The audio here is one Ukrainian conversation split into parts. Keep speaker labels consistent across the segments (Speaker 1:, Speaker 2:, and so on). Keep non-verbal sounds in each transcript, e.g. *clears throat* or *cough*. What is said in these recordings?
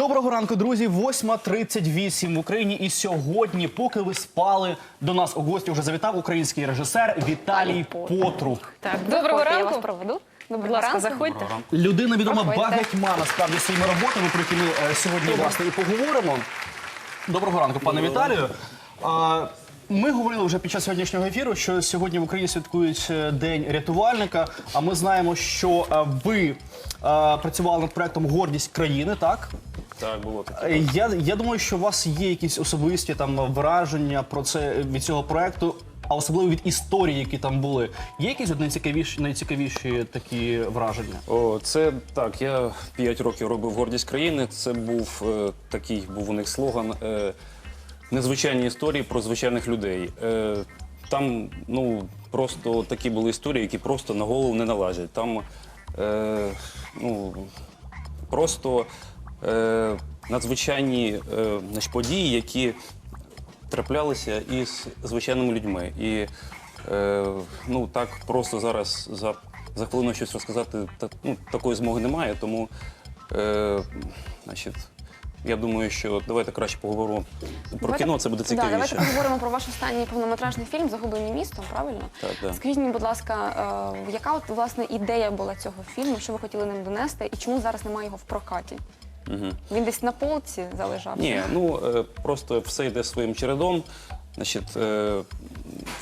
Speaker 1: Доброго ранку, друзі. 8.38 в Україні. І сьогодні, поки ви спали, до нас у гості вже завітав український режисер Віталій Потрук.
Speaker 2: Так, доброго
Speaker 3: Заходьте, Я вас
Speaker 2: ранку.
Speaker 3: проведу. Доброго ранку.
Speaker 2: заходьте.
Speaker 1: Людина відома
Speaker 3: Проходьте.
Speaker 1: багатьма насправді своїми роботами, про які ми е, сьогодні власне і поговоримо. Доброго ранку, пане Віталію. А, Ми говорили вже під час сьогоднішнього ефіру, що сьогодні в Україні святкують е, День рятувальника. А ми знаємо, що е, ви е, працювали над проектом Гордість країни, так?
Speaker 4: Так, було таке.
Speaker 1: Е, Я, я думаю, що у вас є якісь особисті там враження про це від цього проекту, а особливо від історії, які там були. Є якісь от найцікавіші, найцікавіші такі враження?
Speaker 4: О, це так. Я 5 років робив гордість країни. Це був е, такий був у них слоган е, незвичайні історії про звичайних людей. Е, там ну просто такі були історії, які просто на голову не налазять. Там е, ну просто е, надзвичайні е, значить, події, які траплялися із звичайними людьми. І е, ну так просто зараз за, за хвилину щось розказати та, ну, такої змоги немає. Тому е, значить, я думаю, що давайте краще поговоримо про
Speaker 3: Давайте-
Speaker 4: кіно, це буде
Speaker 3: Да,
Speaker 4: цікавіше.
Speaker 3: давайте поговоримо про ваш останній повнометражний фільм Загублені містом, правильно?
Speaker 4: Так, да.
Speaker 3: Скажіть мені, будь ласка, е, яка от власне ідея була цього фільму? Що ви хотіли ним донести, і чому зараз немає його в прокаті?
Speaker 4: Мгм.
Speaker 3: Він десь на полці залежався?
Speaker 4: Ні, ну е, просто все йде своїм чередом. Значить, е,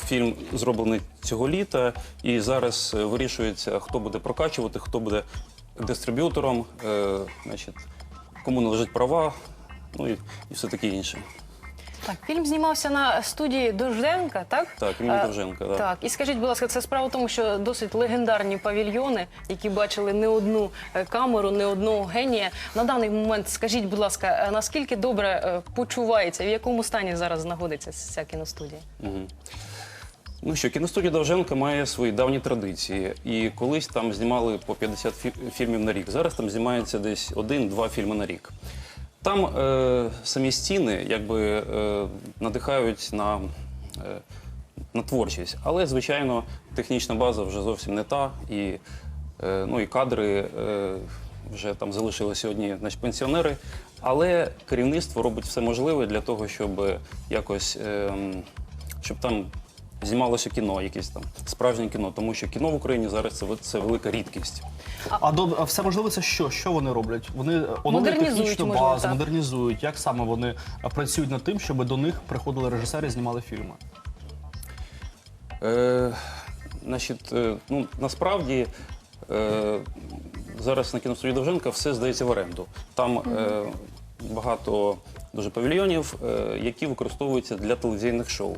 Speaker 4: фільм зроблений цього літа, і зараз е, вирішується, хто буде прокачувати, хто буде дистриб'ютором, значить, кому належать права, ну і, і все таке інше.
Speaker 2: Так, фільм знімався на студії Дожденка, так?
Speaker 4: Так, імені Довженка, да.
Speaker 2: Так, і скажіть, будь ласка, це справа в тому, що досить легендарні павільйони, які бачили не одну е, камеру, не одного генія. На даний момент скажіть, будь ласка, е, наскільки добре е, почувається, в якому стані зараз знаходиться ця кіностудія?
Speaker 4: Ну що, кіностудія Довженка має свої давні традиції. І колись там знімали по 50 фі- фільмів на рік. Зараз там знімається десь один-два фільми на рік. Там е, самі стіни якби е, надихають на, е, на творчість. Але, звичайно, технічна база вже зовсім не та. І, е, ну, і кадри е, вже там залишили сьогодні значить, пенсіонери. Але керівництво робить все можливе для того, щоб якось ем, щоб там знімалося кіно, якесь там справжнє кіно, тому що кіно в Україні зараз це, ви- це велика рідкість.
Speaker 1: А до а все можливо, це що? Що вони роблять? Вони оновлюють
Speaker 2: Модернізують,
Speaker 1: технічну
Speaker 2: можливо,
Speaker 1: базу,
Speaker 2: так.
Speaker 1: модернізують. Як саме вони працюють над тим, щоб до них приходили режисери і знімали фільми?
Speaker 4: Е, значить, е, ну, насправді е, зараз на кіностудії Довженка все здається в оренду. Там е, багато дуже павільйонів, е, які використовуються для телевізійних шоу.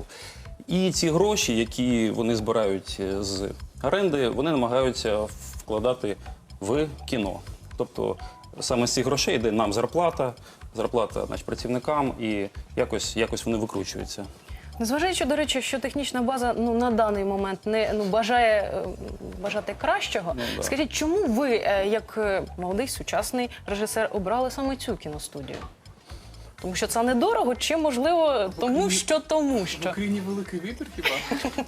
Speaker 4: І ці гроші, які вони збирають е, з оренди, вони намагаються вкладати в кіно. Тобто саме з цих грошей йде нам зарплата, зарплата значить, працівникам, і якось, якось вони викручуються.
Speaker 2: Незважаючи, до речі, що технічна база ну на даний момент не ну бажає е, бажати кращого.
Speaker 4: Ну, да.
Speaker 2: Скажіть, чому ви, е, як молодий сучасний режисер, обрали саме цю кіностудію? Тому що це недорого, чи можливо тому, що тому
Speaker 5: В
Speaker 2: що
Speaker 5: Україні великий вибір хіба?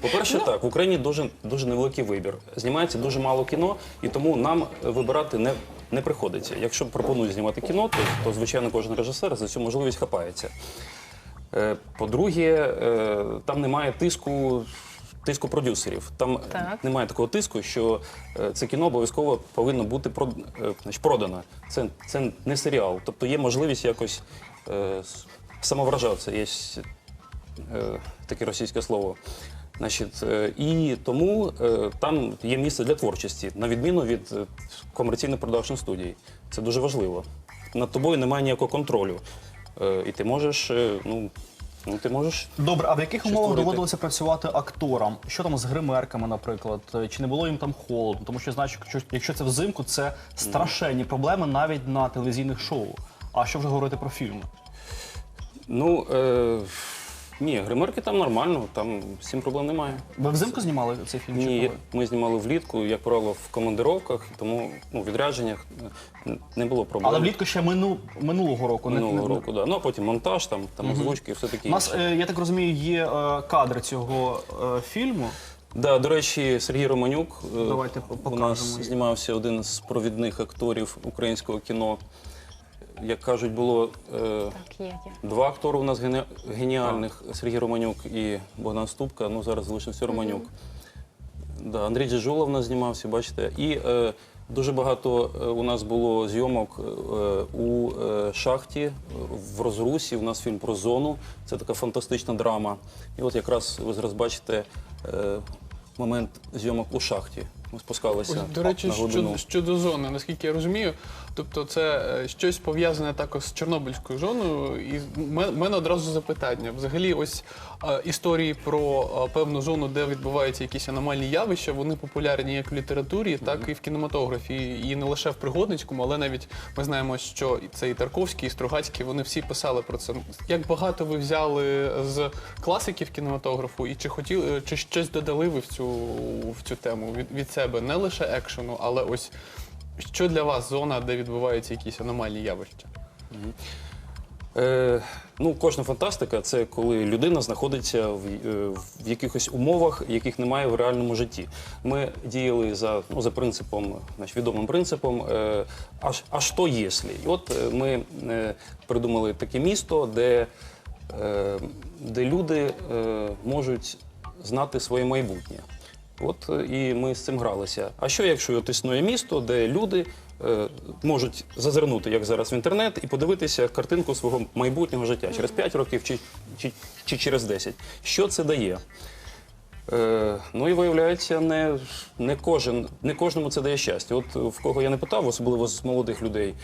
Speaker 4: По-перше, так, в Україні дуже, дуже невеликий вибір. Знімається дуже мало кіно, і тому нам вибирати не, не приходиться. Якщо пропонують знімати кіно, то, то звичайно кожен режисер за цю можливість хапається. Е, По-друге, е, там немає тиску. Тиску продюсерів. Там
Speaker 2: Так.
Speaker 4: немає такого тиску, що е, це кіно обов'язково повинно бути прод- е, значить, продано. Це, це не серіал. Тобто є можливість якось е, с- Є е, таке російське слово. Значить, е, і тому там є місце для творчості, на відміну від комерційно продакшн студій. Це дуже важливо. Над тобою немає ніякого контролю. І ти можеш, ну, ну ти можеш.
Speaker 1: Добре, а в яких умовах доводилося працювати акторам? Що там з гримерками, наприклад? Чи не було їм там холодно? Тому що що якщо це взимку, це страшенні проблеми навіть на телевізійних шоу. А що вже говорити про фільми?
Speaker 4: Ну е, ні, гримерки там нормально, там цим проблем немає.
Speaker 1: Ви взимку знімали цей фільм? чи
Speaker 4: Ні,
Speaker 1: коли?
Speaker 4: ми знімали влітку, як правило, в командировках, тому ну, відрядженнях не було проблем.
Speaker 1: Але влітку ще мину, минулого року. не-
Speaker 4: минулого
Speaker 1: не-
Speaker 4: року, да. Ну а потім монтаж, там, там озвучки і все таке.
Speaker 1: У нас,
Speaker 4: інше.
Speaker 1: е, я так розумію, є е, кадри цього е, фільму.
Speaker 4: Да, до речі, Сергій Романюк е,
Speaker 1: Давайте по-
Speaker 4: у нас знімався один з провідних акторів українського кіно. Як кажуть, було е,
Speaker 2: Так, є, є.
Speaker 4: два актори у нас гене- геніальних Сергій Романюк і Богдан Ступка. Ну зараз залишився Романюк. Да, Андрій Джежула в нас знімався, бачите. І е, дуже багато е, у нас було зйомок е, у е, шахті е, в Розрусі. У нас фільм про зону. Це така фантастична драма. І от якраз ви зараз бачите е, момент зйомок у шахті. Ми спускалися
Speaker 5: Ось, до речі,
Speaker 4: на глибину.
Speaker 5: щодо, щодо зони, наскільки я розумію, тобто це е, щось пов'язане також з Чорнобильською зоною. І в мене одразу запитання. Взагалі, ось е, історії про е, певну зону, де відбуваються якісь аномальні явища, вони популярні як в літературі, так і в кінематографі. І не лише в пригодницькому, але навіть ми знаємо, що це і Тарковський, і Стругацький, вони всі писали про це. Як багато ви взяли з класиків кінематографу, і чи хотіли, чи щось додали ви в цю в цю тему від, від себе? Не лише екшену, але ось що для вас зона, де відбуваються якісь аномальні явища?
Speaker 4: Е, ну, кожна фантастика це коли людина знаходиться в, е, в якихось умовах, яких немає в реальному житті. Ми діяли за, ну, за принципом, значить, відомим принципом, е, аж, а що якщо? І от е, ми е, придумали таке місто, де, е, де люди е, можуть знати своє майбутнє. От е, і ми з цим гралися. А що якщо от існує місто, де люди е, можуть зазирнути, як зараз в інтернет, і подивитися картинку свого майбутнього життя через 5 років чи, чи, чи через 10? Що це дає? Е, ну і виявляється, не, не, кожен, не кожному це дає щастя. От в кого я не питав, особливо з молодих людей.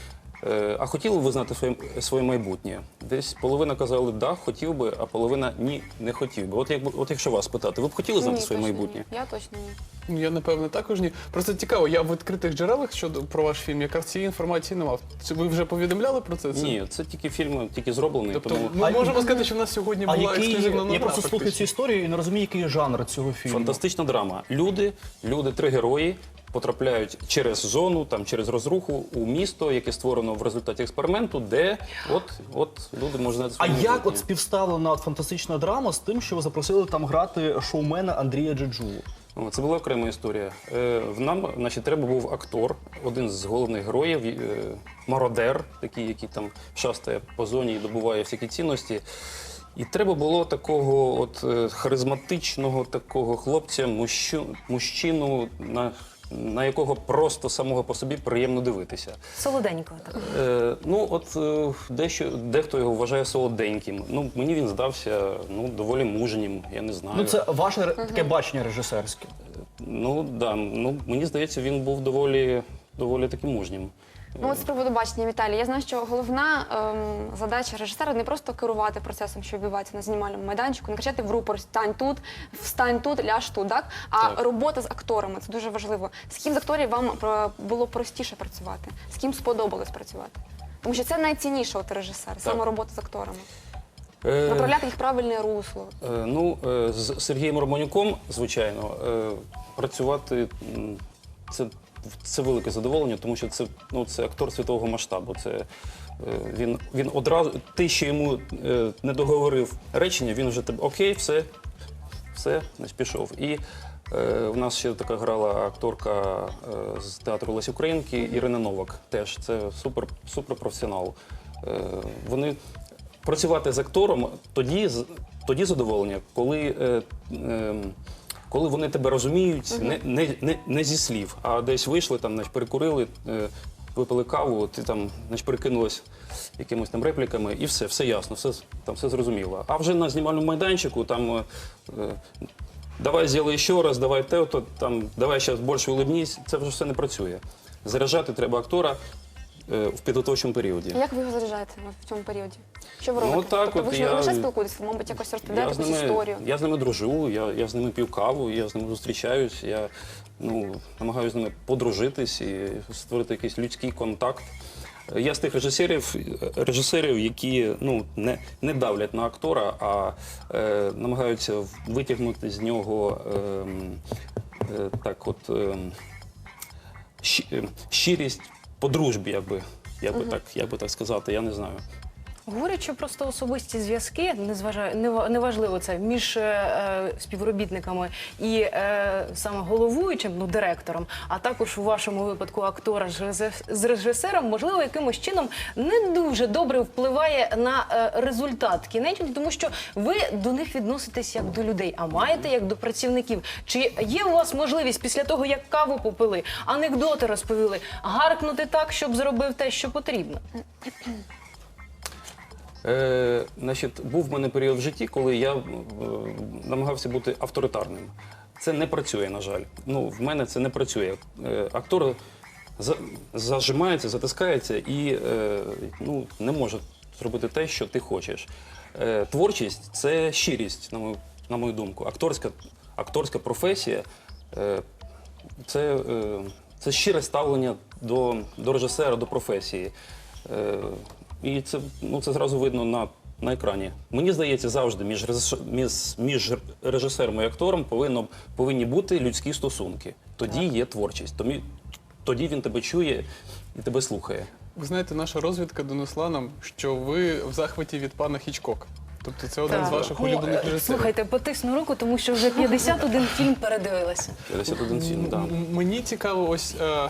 Speaker 4: Е, а хотіли б ви знати своє, своє майбутнє? Десь половина казали, да, хотів би, а половина ні, не хотів би. От, якби, от якщо вас питати, ви б хотіли знати
Speaker 3: Ні,
Speaker 4: своє
Speaker 3: точно
Speaker 4: майбутнє?
Speaker 3: ні. Я точно ні.
Speaker 5: Ну, Я напевне також ні. Просто цікаво, я в відкритих джерелах щодо про ваш фільм, якраз цієї інформації не мав. Це ви вже повідомляли про це? Це-
Speaker 4: Ні, це тільки фільм, тільки зроблений.
Speaker 5: Тобто,
Speaker 4: тому
Speaker 5: ми
Speaker 1: А-
Speaker 5: можемо сказати, що в нас сьогодні
Speaker 1: А
Speaker 5: була
Speaker 1: який,
Speaker 5: ексклюзивна новина.
Speaker 1: я просто слухаю цю
Speaker 5: фактично.
Speaker 1: історію і не розумію, який жанр цього фільму.
Speaker 4: фантастична драма. Люди, люди, три герої. Потрапляють через зону, там через розруху у місто, яке створено в результаті експерименту, де от, от люди знати
Speaker 1: А як от співставлена от фантастична драма з тим, що ви запросили там грати шоумена Андрія Джеджулу?
Speaker 4: Це була окрема історія. Е, в нам, значить, треба був актор, один з головних героїв, е, мародер, такий, який там шастає по зоні і добуває всякі цінності. І треба було такого от е, харизматичного такого хлопця, мужчину, на, на якого просто самого по собі приємно дивитися.
Speaker 2: Солоденько. Так.
Speaker 4: Е, ну, от е, дещо, дехто його вважає солоденьким. Ну, мені він здався ну, доволі мужнім, я не знаю.
Speaker 1: Ну це ваше ре- таке бачення режисерське.
Speaker 4: Ну да, ну мені здається, він був доволі, доволі таки мужнім.
Speaker 3: Ну, от з приводу бачення Віталій, я знаю, що головна ем, задача режисера не просто керувати процесом, що відбувається на знімальному майданчику, не кричати в рупор стань тут, встань тут, ляж тут, так? А
Speaker 4: Так.
Speaker 3: робота з акторами це дуже важливо. З ким з акторів вам про- було простіше працювати? З ким сподобалось працювати? Тому що це найцінніше от режисер, саме робота з акторами.
Speaker 4: Е,
Speaker 3: Направляти їх в правильне русло.
Speaker 4: е, ну, е, з Сергієм Романюком, звичайно, е, працювати м, це, це велике задоволення, тому що це, ну, це актор світового масштабу. Це, е, він, він одразу, ти, що йому е, не договорив речення, він вже тебе окей, все, все, пішов. І е, в нас ще така грала акторка е, з театру Лесі Українки Ірина Новак. Теж це супер, супер професіонал. Е, вони працювати з актором тоді, тоді задоволення, коли. Коли вони тебе розуміють не, не, не, не зі слів, а десь вийшли, там, значить, перекурили, е, випили каву, ти там значить, перекинулась якимось там репліками, і все, все ясно, все, там все зрозуміло. А вже на знімальному майданчику там е, е, давай зробай ще раз, давай те, то, там, давай зараз більше улибнись, це вже все не працює. Заряджати треба актора е, в підготовчому періоді.
Speaker 3: Як ви його заряджаєте в цьому періоді? Що ви
Speaker 4: Ну, так
Speaker 3: тобто,
Speaker 4: от
Speaker 3: ви ж
Speaker 4: я-
Speaker 3: лише спілкуєтеся, ви, мабуть, якось розповідаєте якусь історію.
Speaker 4: я з ними дружу, я, я з ними п'ю каву, я з ними зустрічаюсь, я ну, намагаюся з ними подружитись і створити якийсь людський контакт. Я з тих режисерів, режисерів які ну, не, не давлять на актора, а е, намагаються витягнути з нього ем, е, так от, ем, щ- ем, щирість по дружбі, як би, як так, як би так сказати, я не знаю.
Speaker 2: Говорячи просто особисті зв'язки, незважаю, нева- неважливо це між е, е, співробітниками і е, саме головуючим, ну директором, а також у вашому випадку актора з режисером, можливо, якимось чином не дуже добре впливає на результат кінечний, тому що ви до них відноситесь як до людей, а маєте як до працівників. Чи є у вас можливість після того, як каву попили, анекдоти розповіли, гаркнути так, щоб зробив те, що потрібно? *clears throat*
Speaker 4: Е, значить, був в мене період в житті, коли я е, намагався бути авторитарним. Це не працює, на жаль. Ну, в мене це не працює. Е, актор за, зажимається, затискається і е, ну, не може зробити те, що ти хочеш. Е, творчість це щирість, на мою, на мою думку. Акторська, акторська професія е, це, е, це щире ставлення до, до режисера, до професії. Е, і це, ну, це зразу видно на, на екрані. Мені здається, завжди між, між, між режисером і актором повинно, повинні бути людські стосунки. Тоді є творчість. Тоді, тоді він тебе чує і тебе слухає.
Speaker 5: Ви знаєте, наша розвідка донесла нам, що ви в захваті від пана Хічкока. Тобто це один з ваших
Speaker 2: Ну,
Speaker 5: улюблених
Speaker 2: е,
Speaker 5: режисерів.
Speaker 2: Слухайте, потисну руку, тому що вже 51 фільм передивилася.
Speaker 4: 51 фільм, так.
Speaker 5: М- Мені цікаво, ось е,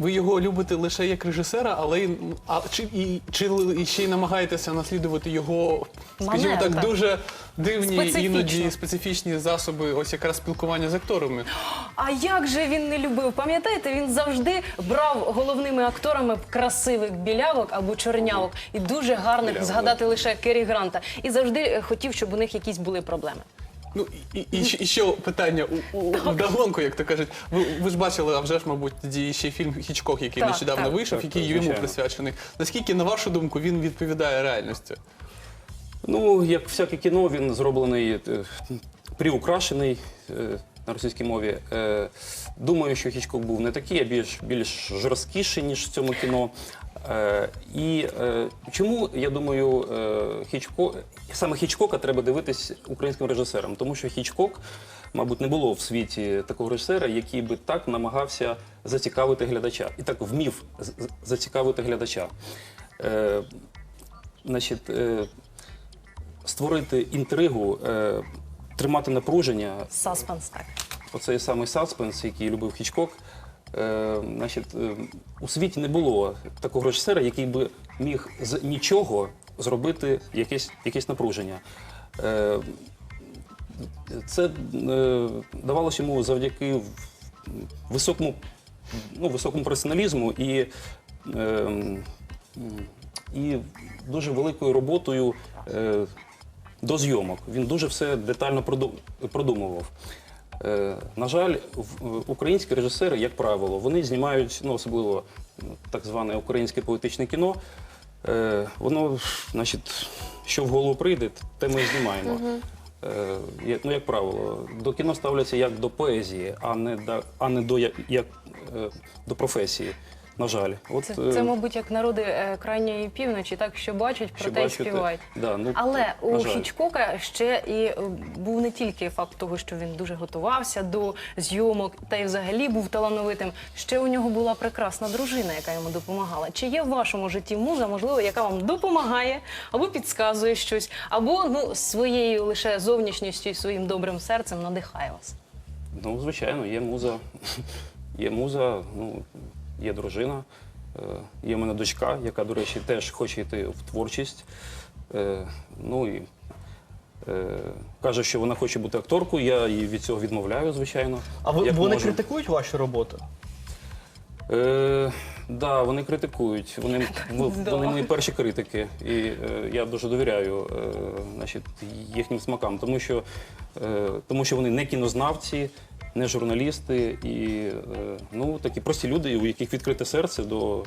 Speaker 5: ви його любите лише як режисера, але й- а, чи, і, чи і ще й намагаєтеся наслідувати його, скажімо
Speaker 2: Манер,
Speaker 5: так,
Speaker 2: так.
Speaker 5: дуже дивні,
Speaker 2: Специфічно.
Speaker 5: іноді специфічні засоби, ось якраз спілкування з акторами.
Speaker 2: А як же він не любив? Пам'ятаєте, він завжди брав головними акторами красивих білявок або чорнявок і дуже гарних
Speaker 4: Білявок,
Speaker 2: згадати лише Керрі Гранта. І завжди е, хотів, щоб у них якісь були проблеми.
Speaker 5: Ну і, і, і, ще- і ще питання у, у вдогонку, як то кажуть. Ви, ви ж бачили, а вже ж, мабуть, тоді ще фільм Хічкок, який
Speaker 2: Так,
Speaker 5: нещодавно
Speaker 2: так.
Speaker 5: вийшов,
Speaker 4: Так,
Speaker 5: який
Speaker 4: так,
Speaker 5: йому
Speaker 4: звичайно.
Speaker 5: присвячений. Наскільки, на вашу думку, він відповідає реальності?
Speaker 4: Ну, як всяке кіно, він зроблений е, приукрашений е, на російській мові. Е, Думаю, що Хічкок був не такий, а більш, більш жорсткіший, ніж в цьому кіно. Е, І е, чому, я думаю, е, Хічко, саме Хічкока треба дивитись українським режисерам, тому що Хічкок, мабуть, не було в світі такого режисера, який би так намагався зацікавити глядача і так вмів зацікавити глядача. Значить, створити інтригу, тримати напруження,
Speaker 2: Саспенс так.
Speaker 4: оцей самий саспенс, який любив Хічкок. Е, значить, е, у світі не було такого режисера, який би міг з нічого зробити якесь, якесь напруження. Е, це е, давалося йому завдяки високому, ну, високому професіоналізму і, е, і дуже великою роботою до зйомок. Він дуже все детально продумував. Е, на жаль, в- українські режисери, як правило, вони знімають, ну особливо так зване українське поетичне кіно. Е, воно, значить, що в голову прийде, те ми і знімаємо. Е, ну, як правило, до кіно ставляться як до поезії, а не до, а не до, як, е, до професії. На жаль, от
Speaker 2: Це,
Speaker 4: е,
Speaker 2: це, мабуть, як народи е, крайньої півночі, так що бачать,
Speaker 4: що
Speaker 2: те й співають.
Speaker 4: Да, ну,
Speaker 2: Але у
Speaker 4: жаль.
Speaker 2: Хічкока ще і е, був не тільки факт того, що він дуже готувався до зйомок, та й взагалі був талановитим. Ще у нього була прекрасна дружина, яка йому допомагала. Чи є в вашому житті муза, можливо, яка вам допомагає або підказує щось, або ну своєю лише зовнішністю і своїм добрим серцем надихає вас?
Speaker 4: Ну, звичайно, є муза. *laughs* Є муза, ну, є дружина, е, є в мене дочка, яка, до речі, теж хоче йти в творчість. Е, Ну і е, каже, що вона хоче бути акторкою, я її від цього відмовляю, звичайно.
Speaker 1: А ви, вони
Speaker 4: можу.
Speaker 1: критикують вашу роботу?
Speaker 4: Е, да, вони критикують. Вони, *laughs* вони мої перші критики. І е, я дуже довіряю е, значить, їхнім смакам, тому що, е, тому що вони не кінознавці, не журналісти і е, ну, такі прості люди, у яких відкрите серце до.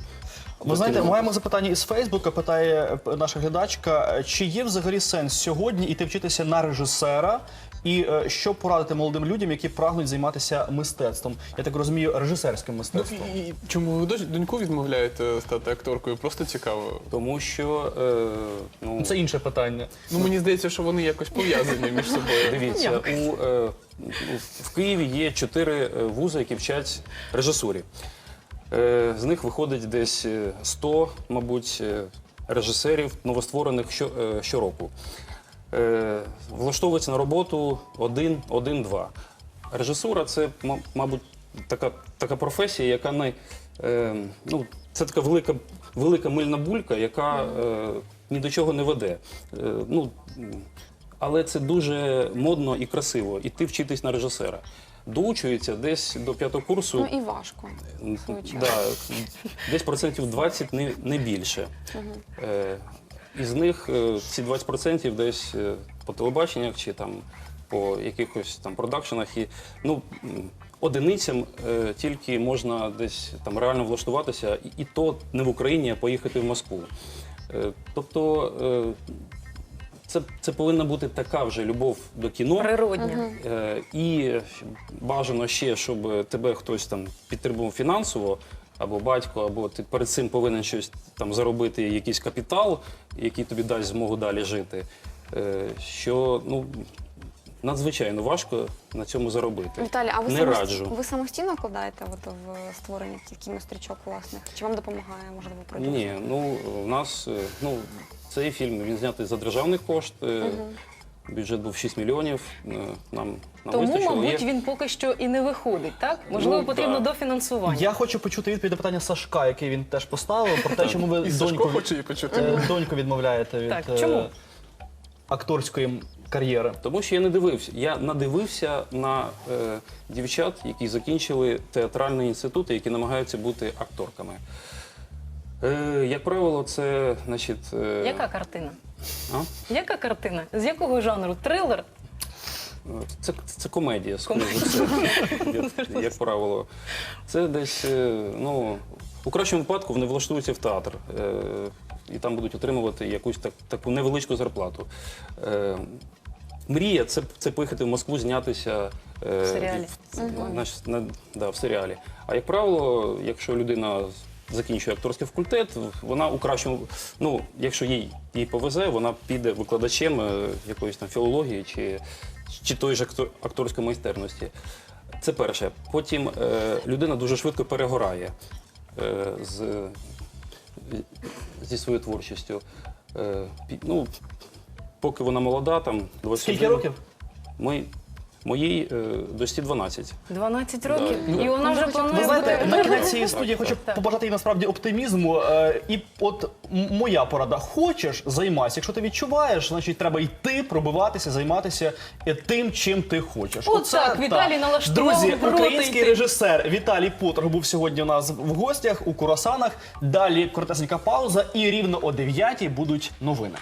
Speaker 1: Ви знаєте, маємо запитання із Фейсбука. Питає наша глядачка: чи є взагалі сенс сьогодні іти вчитися на режисера? І е, що порадити молодим людям, які прагнуть займатися мистецтвом? Я так розумію, режисерським
Speaker 5: Ну,
Speaker 1: мистецтвом.
Speaker 5: і, і чому ви доньку відмовляєте стати акторкою? Просто цікаво.
Speaker 4: Тому що е, ну,
Speaker 1: Це інше питання.
Speaker 5: Ну мені здається, що вони якось пов'язані між собою. *laughs*
Speaker 4: Дивіться, у, е, в Києві є чотири е, вузи, які вчать режисурі. Е, з них виходить десь е, 100, мабуть, е, режисерів новостворених що, е, щороку. Е, влаштовується на роботу один, один-два. Режисура це, ма- мабуть, така, така професія, яка не, е, ну, це така велика, велика мильна булька, яка е, ні до чого не веде. Е, ну, але це дуже модно і красиво іти вчитись на режисера. Доучується десь до п'ятого курсу.
Speaker 3: Ну і важко.
Speaker 4: Да, десь процентів 20, не, не більше. Е, із них е, ці 20% десь е, по телебаченнях чи там по якихось там продакшенах. І, ну, м, одиницям е, тільки можна десь там реально влаштуватися, і, і то не в Україні, а поїхати в Москву. Е, тобто е, це, це повинна бути така вже любов до кіно.
Speaker 2: Природня.
Speaker 4: Е, І бажано ще, щоб тебе хтось там підтримував фінансово, або батько, або ти перед цим повинен щось там заробити, якийсь капітал, який тобі дасть змогу далі жити. Е, Що ну надзвичайно важко на цьому заробити.
Speaker 3: Віталій, а ви,
Speaker 4: не раджу.
Speaker 3: ви самостійно вкладаєте от в створення кінострічок власних? Чи вам допомагає, можливо, продюсер?
Speaker 4: Ні, ну у нас е, ну цей фільм він знятий за державний кошт. е, Бюджет був 6 мільйонів. е, Нам, нам
Speaker 2: Тому,
Speaker 4: вистачило.
Speaker 2: мабуть, він поки що і не виходить, так? Можливо,
Speaker 4: Ну,
Speaker 2: потрібно
Speaker 4: так.
Speaker 2: дофінансування.
Speaker 1: Я хочу почути відповідь на питання Сашка, який він теж поставив, про те, чому ви
Speaker 5: І Сашко
Speaker 1: доньку,
Speaker 5: хоче її почути.
Speaker 1: е, доньку відмовляєте від
Speaker 2: Так,
Speaker 1: е,
Speaker 2: чому?
Speaker 1: акторської кар'єри.
Speaker 4: Тому що я не дивився. Я надивився на е, дівчат, які закінчили театральні інститути, які намагаються бути акторками. Е, як правило, це значить. Е,
Speaker 2: Яка картина?
Speaker 4: А?
Speaker 2: Яка картина? З якого жанру? Трилер?
Speaker 4: Це, це комедія, скоріш як, *laughs* як правило. Це десь, е, ну, у кращому випадку вони влаштуються в театр. Е, і там будуть отримувати якусь так, таку невеличку зарплату. Е, мрія це, це поїхати в Москву, знятися е,
Speaker 2: В серіалі.
Speaker 4: в- на, на, да, в серіалі. А як правило, якщо людина закінчує акторський факультет, вона у кращому, ну, якщо їй, їй повезе, вона піде викладачем е, якоїсь там філології чи, чи тої ж акторської майстерності. Це перше. Потім е, людина дуже швидко перегорає е, з, зі своєю творчістю. Е, ну, поки вона молода, там 21,
Speaker 1: Скільки років?
Speaker 4: Ми, моїй е, дочці 12.
Speaker 2: 12 років,
Speaker 4: Да.
Speaker 2: і вона вже
Speaker 1: Ви
Speaker 2: планує
Speaker 1: знаєте, на кінець цієї студії хочу побажати їй насправді оптимізму. Е, І от моя порада: хочеш, займайся. Якщо ти відчуваєш, значить треба йти, пробиватися, займатися е, тим, чим ти хочеш.
Speaker 2: От
Speaker 1: Оце
Speaker 2: так, Віталій налаштував
Speaker 1: Друзі, український режисер Віталій Потрог був сьогодні у нас в гостях у Курасанах. Далі коротесенька пауза, і рівно о 9 будуть новини.